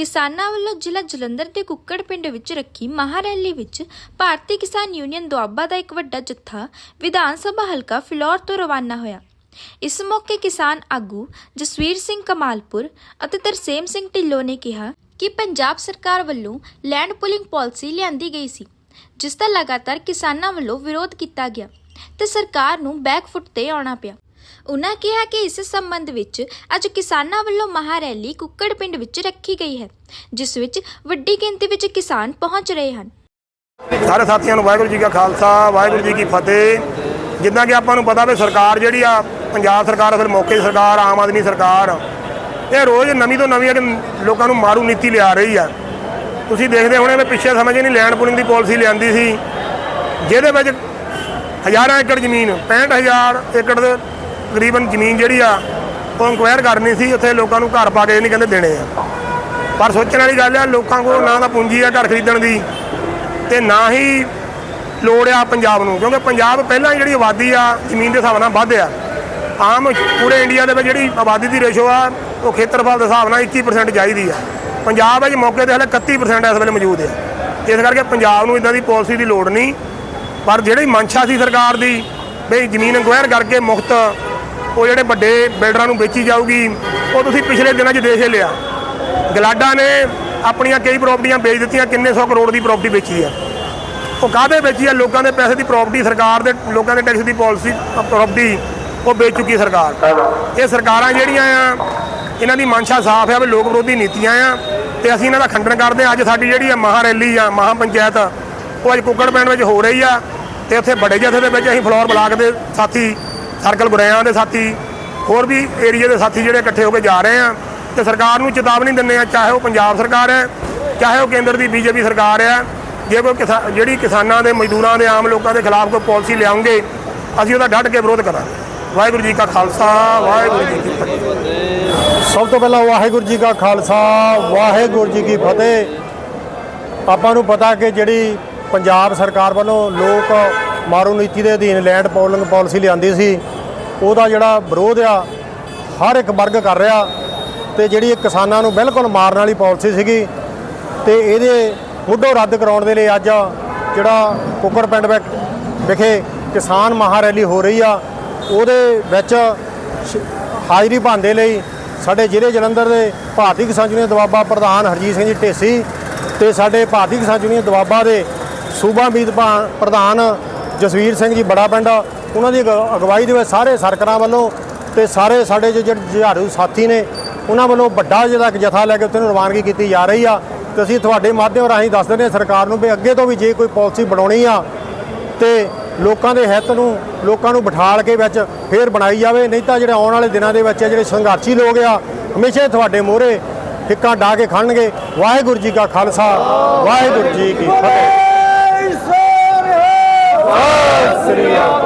ਕਿਸਾਨਾਂ ਵੱਲੋਂ ਜ਼ਿਲ੍ਹਾ ਜਲੰਧਰ ਦੇ ਕੁੱਕੜ ਪਿੰਡ ਵਿੱਚ ਰੱਖੀ ਮਹਾਰੈਲੀ ਵਿੱਚ ਭਾਰਤੀ ਕਿਸਾਨ ਯੂਨੀਅਨ ਦੁਆਬਾ ਦਾ ਇੱਕ ਵੱਡਾ ਜੱਥਾ ਵਿਧਾਨ ਸਭਾ ਹਲਕਾ ਫਿਲੌਰ ਤੋਂ ਰਵਾਨਾ ਹੋਇਆ। ਇਸ ਮੌਕੇ ਕਿਸਾਨ ਆਗੂ ਜਸਵੀਰ ਸਿੰਘ ਕਮਾਲਪੁਰ ਅਤੇ ਤਰਸੇਮ ਸਿੰਘ ਢਿੱਲੋਂ ਨੇ ਕਿਹਾ ਕਿ ਪੰਜਾਬ ਸਰਕਾਰ ਵੱਲੋਂ ਲੈਂਡ ਪੁਲਿੰਗ ਪਾਲਿਸੀ ਲਿਆਂਦੀ ਗਈ ਸੀ, ਜਿਸ ਦਾ ਲਗਾਤਾਰ ਕਿਸਾਨਾਂ ਵੱਲੋਂ ਵਿਰੋਧ ਕੀਤਾ ਗਿਆ ਤੇ ਸਰਕਾਰ ਨੂੰ ਬੈਕਫੁੱਟ ਤੇ ਆਉਣਾ ਪਿਆ। ਉਨ੍ਹਾਂ ਕਿਹਾ ਕਿ ਇਸ ਸੰਬੰਧ ਵਿੱਚ ਅੱਜ ਕਿਸਾਨਾਂ ਵੱਲੋਂ ਮਹਾਰੈਲੀ ਕੁੱਕੜ ਪਿੰਡ ਵਿੱਚ ਰੱਖੀ ਗਈ ਹੈ, ਜਿਸ ਵਿੱਚ ਵੱਡੀ ਗਿਣਤੀ ਵਿੱਚ ਕਿਸਾਨ ਪਹੁੰਚ ਰਹੇ ਹਨ। ਸਾਰੇ ਸਾਥੀਆਂ ਨੂੰ ਵਾਹਿਗੁਰੂ ਜੀ ਕਾ ਖਾਲਸਾ, ਵਾਹਿਗੁਰੂ ਜੀ ਕੀ ਫਤਿਹ। ਜਿੱਦਾਂ ਕਿ ਆਪਾਂ ਨੂੰ ਪਤਾ ਵੀ ਸਰਕਾਰ ਜਿਹੜੀ ਆ, ਪੰਜਾਬ ਸਰਕਾਰ ਅਸਲ ਮੌਕੇ ਦੀ ਸਰਕਾਰ, ਆਮ ਆਦਮੀ ਸਰਕਾਰ, ਇਹ ਰੋਜ਼ ਨਵੀਂ ਤੋਂ ਨਵੀਂ ਇੱਕ ਲੋਕਾਂ ਨੂੰ ਮਾਰੂ ਨੀਤੀ ਲਿਆ ਰਹੀ ਆ। ਤੁਸੀਂ ਦੇਖਦੇ ਹੋਣੇ ਵੀ ਪਿੱਛੇ ਸਮਝ ਨਹੀਂ ਲੈਂਡ ਪੂਲਿੰਗ ਦੀ ਪਾਲਿਸੀ ਲਿਆਂਦੀ ਸੀ, ਜਿਹਦੇ ਵਿੱਚ ਹਜ਼ਾਰਾਂ ਏਕੜ ਜ਼ਮੀਨ 65000 ਏਕੜ ਦੇ ਤਕਰੀਬਨ ਜ਼ਮੀਨ ਜਿਹੜੀ ਆ, ਉਹ ਇਨਕੁਆਇਰ ਕਰਨੀ ਸੀ, ਉੱਥੇ ਲੋਕਾਂ ਨੂੰ ਘਰ ਪਾ ਕੇ ਨਹੀਂ ਕਹਿੰਦੇ ਦੇਣੇ ਆ। ਪਰ ਸੋਚਣ ਵਾਲੀ ਗੱਲ ਆ, ਲੋਕਾਂ ਕੋਲ ਨਾ ਤਾਂ ਪੂੰਜੀ ਆ ਘਰ ਖਰੀਦਣ ਦੀ, ਤੇ ਨਾ ਹੀ ਲੋੜ ਆ ਪੰਜਾਬ ਨੂੰ, ਕਿਉਂਕਿ ਪੰਜਾਬ ਪਹਿਲਾਂ ਹੀ ਜਿਹੜੀ ਆਬਾਦੀ ਆ, ਜ਼ਮੀਨ ਦੇ ਹਿਸਾਬ ਨਾਲ ਵੱਧ ਆ। ਆਮ ਪੂਰੇ ਇੰਡੀਆ ਦੇ ਵਿੱਚ ਜਿਹੜੀ ਆਬਾਦੀ ਦੀ ਰੇਸ਼ੋ ਆ, ਉਹ ਖੇਤਰਫਲ ਦੇ ਹਿਸਾਬ ਨਾਲ 21% ਚਾਹੀਦੀ ਆ। ਪੰਜਾਬ ਵਿੱਚ ਮੌਕੇ ਤੇ ਹਲੇ 31% ਇਸ ਵੇਲੇ ਮੌਜੂਦ ਆ। ਇਸ ਕਰਕੇ ਪੰਜਾਬ ਨੂੰ ਇਦਾਂ ਦੀ ਪਾਲਿਸੀ ਦੀ ਲੋੜ ਨਹੀਂ, ਪਰ ਜਿਹੜੀ ਮਨਸ਼ਾ ਸੀ ਸਰਕਾਰ ਦੀ ਵੀ ਜ਼ਮੀਨ ਇਨਕੁਆਇਰ ਕਰਕੇ ਮੁਫਤ ਉਹ ਜਿਹੜੇ ਵੱਡੇ ਬਿਲਡਰਾਂ ਨੂੰ ਵੇਚੀ ਜਾਊਗੀ, ਉਹ ਤੁਸੀਂ ਪਿਛਲੇ ਦਿਨਾਂ 'ਚ ਦੇਖ ਲਿਆ। ਗਲਾਡਾ ਨੇ ਆਪਣੀਆਂ ਕਈ ਪ੍ਰਾਪਰਟੀਆਂ ਵੇਚ ਦਿੱਤੀਆਂ, ਕਿੰਨੇ ਸੌ ਕਰੋੜ ਦੀ ਪ੍ਰਾਪਰਟੀ ਵੇਚੀ ਆ। ਉਹ ਕਾਹਦੇ ਵੇਚੀ ਆ? ਲੋਕਾਂ ਦੇ ਪੈਸੇ ਦੀ ਪ੍ਰਾਪਰਟੀ ਸਰਕਾਰ ਦੇ, ਲੋਕਾਂ ਦੇ ਟੈਕਸ ਦੀ ਪਾਲਿਸੀ ਪ੍ਰਾਪਰਟੀ ਉਹ ਵੇਚ ਚੁੱਕੀ ਸਰਕਾਰ। ਇਹ ਸਰਕਾਰਾਂ ਜਿਹੜੀਆਂ ਆ, ਇਹਨਾਂ ਦੀ ਮਨਸ਼ਾ ਸਾਫ਼ ਆ ਵੀ ਲੋਕ ਵਿਰੋਧੀ ਨੀਤੀਆਂ ਆ ਤੇ ਅਸੀਂ ਇਹਨਾਂ ਦਾ ਖੰਡਨ ਕਰਦੇ ਆ ਅੱਜ ਸਾਡੀ ਜਿਹੜੀ ਆ ਮਹਾ ਰੈਲੀ ਆ, ਮਹਾ ਪੰਚਾਇਤ, ਉਹ ਅੱਜ ਕੁੱਕੜ ਪਿੰਡ ਵਿੱਚ ਹੋ ਰਹੀ ਆ ਤੇ ਉੱਥੇ ਬੜੇ ਜਥੇ ਦੇ ਵਿੱਚ ਅਸੀਂ ਫਲੋਰ ਬਲਾਕ ਦੇ ਸਾਥੀ ਸਰਕਲ ਗੁਰਿਆਂ ਦੇ ਸਾਥੀ, ਹੋਰ ਵੀ ਏਰੀਆ ਦੇ ਸਾਥੀ ਜਿਹੜੇ ਇਕੱਠੇ ਹੋ ਕੇ ਜਾ ਰਹੇ ਆ, ਤੇ ਸਰਕਾਰ ਨੂੰ ਚੇਤਾਵਨੀ ਦਿੰਦੇ ਆ, ਚਾਹੇ ਉਹ ਪੰਜਾਬ ਸਰਕਾਰ ਹੈ, ਚਾਹੇ ਉਹ ਕੇਂਦਰ ਦੀ ਬੀਜੇਪੀ ਸਰਕਾਰ ਹੈ, ਜੇ ਕੋਈ ਕਿਸਾ- ਜਿਹੜੀ ਕਿਸਾਨਾਂ ਦੇ, ਮਜ਼ਦੂਰਾਂ ਦੇ, ਆਮ ਲੋਕਾਂ ਦੇ ਖਿਲਾਫ ਕੋਈ ਪਾਲਿਸੀ ਲਿਆਉਂਗੇ, ਅਸੀਂ ਉਹਦਾ ਡਟ ਕੇ ਵਿਰੋਧ ਕਰਾਂਗੇ। ਵਾਹਿਗੁਰੂ ਜੀ ਕਾ ਖਾਲਸਾ, ਵਾਹਿਗੁਰੂ ਜੀ ਕੀ ਫਤਿਹ। ਸਭ ਤੋਂ ਪਹਿਲਾਂ ਵਾਹਿਗੁਰੂ ਜੀ ਕਾ ਖਾਲਸਾ, ਵਾਹਿਗੁਰੂ ਜੀ ਕੀ ਫਤਿਹ। ਆਪਾਂ ਨੂੰ ਪਤਾ ਕਿ ਜਿਹੜੀ ਪੰਜਾਬ ਸਰਕਾਰ ਵੱਲੋਂ ਲੋਕ ਮਾਰੂ ਨੀਤੀ ਦੇ ਅਧੀਨ ਲੈਂਡ ਪੋਲਿੰਗ ਪਾਲਿਸੀ ਲਿਆਂਦੀ ਸੀ। ਉਹਦਾ ਜਿਹੜਾ ਵਿਰੋਧ ਆ, ਹਰ ਇੱਕ ਵਰਗ ਕਰ ਰਿਹਾ ਤੇ ਜਿਹੜੀ ਇਹ ਕਿਸਾਨਾਂ ਨੂੰ ਬਿਲਕੁਲ ਮਾਰਨ ਵਾਲੀ ਪਾਲਿਸੀ ਸੀਗੀ ਤੇ ਇਹਦੇ ਮੁੱਢੋਂ ਰੱਦ ਕਰਾਉਣ ਦੇ ਲਈ ਅੱਜ ਜਿਹੜਾ ਕੁੱਕਰ ਪਿੰਡ ਵਿਖ- ਵਿਖੇ ਕਿਸਾਨ ਮਹਾ ਰੈਲੀ ਹੋ ਰਹੀ ਆ। ਉਹਦੇ ਵਿੱਚ ਸ਼- ਹਾਜ਼ਰੀ ਭਰਨ ਦੇ ਲਈ ਸਾਡੇ ਜ਼ਿਲ੍ਹੇ ਜਲੰਧਰ ਦੇ ਭਾਰਤੀ ਕਿਸਾਨ ਯੂਨੀਅਨ ਦਵਾਬਾ ਪ੍ਰਧਾਨ ਹਰਜੀਤ ਸਿੰਘ ਜੀ ਢੇਸੀ ਤੇ ਸਾਡੇ ਭਾਰਤੀ ਕਿਸਾਨ ਯੂਨੀਅਨ ਦਵਾਬਾ ਦੇ ਸੂਬਾ ਮੀਤ ਭਾ- ਪ੍ਰਧਾਨ ਜਸਵੀਰ ਸਿੰਘ ਜੀ ਬੜਾ ਪਿੰਡ, ਉਹਨਾਂ ਦੀ ਅਗ- ਅਗਵਾਈ ਦੇ ਵਿੱਚ ਸਾਰੇ ਸਰਕਰਾਂ ਵੱਲੋਂ ਤੇ ਸਾਰੇ ਸਾਡੇ ਜੋ ਜਿਹੜੇ ਜੁਝਾਰੂ ਸਾਥੀ ਨੇ, ਉਹਨਾਂ ਵੱਲੋਂ ਵੱਡਾ ਜਿਹੜਾ ਇੱਕ ਜਥਾ ਲੈ ਕੇ ਉੱਥੇ ਨੂੰ ਰਵਾਨਗੀ ਕੀਤੀ ਜਾ ਰਹੀ ਆ। ਤੇ ਅਸੀਂ ਤੁਹਾਡੇ ਮਾਧਿਅਮ ਰਾਹੀਂ ਦੱਸ ਦਿੰਦੇ ਹਾਂ ਸਰਕਾਰ ਨੂੰ ਵੀ ਅੱਗੇ ਤੋਂ ਵੀ ਜੇ ਕੋਈ ਪਾਲਿਸੀ ਬਣਾਉਣੀ ਆ, ਤੇ ਲੋਕਾਂ ਦੇ ਹਿੱਤ ਨੂੰ, ਲੋਕਾਂ ਨੂੰ ਬਿਠਾਲ ਕੇ ਵਿੱਚ ਫੇਰ ਬਣਾਈ ਜਾਵੇ। ਨਹੀਂ ਤਾਂ ਜਿਹੜੇ ਆਉਣ ਵਾਲੇ ਦਿਨਾਂ ਦੇ ਵਿੱਚ ਜਿਹੜੇ ਸੰਘਰਸ਼ੀ ਲੋਕ ਆ, ਹਮੇਸ਼ਾ ਤੁਹਾਡੇ ਮੋਹਰੇ ਹਿੱਕਾਂ ਡਾ ਕੇ ਖੜਨਗੇ। ਵਾਹਿਗੁਰੂ ਜੀ ਕਾ ਖਾਲਸਾ, ਵਾਹਿਗੁਰੂ ਜੀ ਕੀ ਫਤਿਹ। ਸ੍ਰੀ ਅਕਾਲ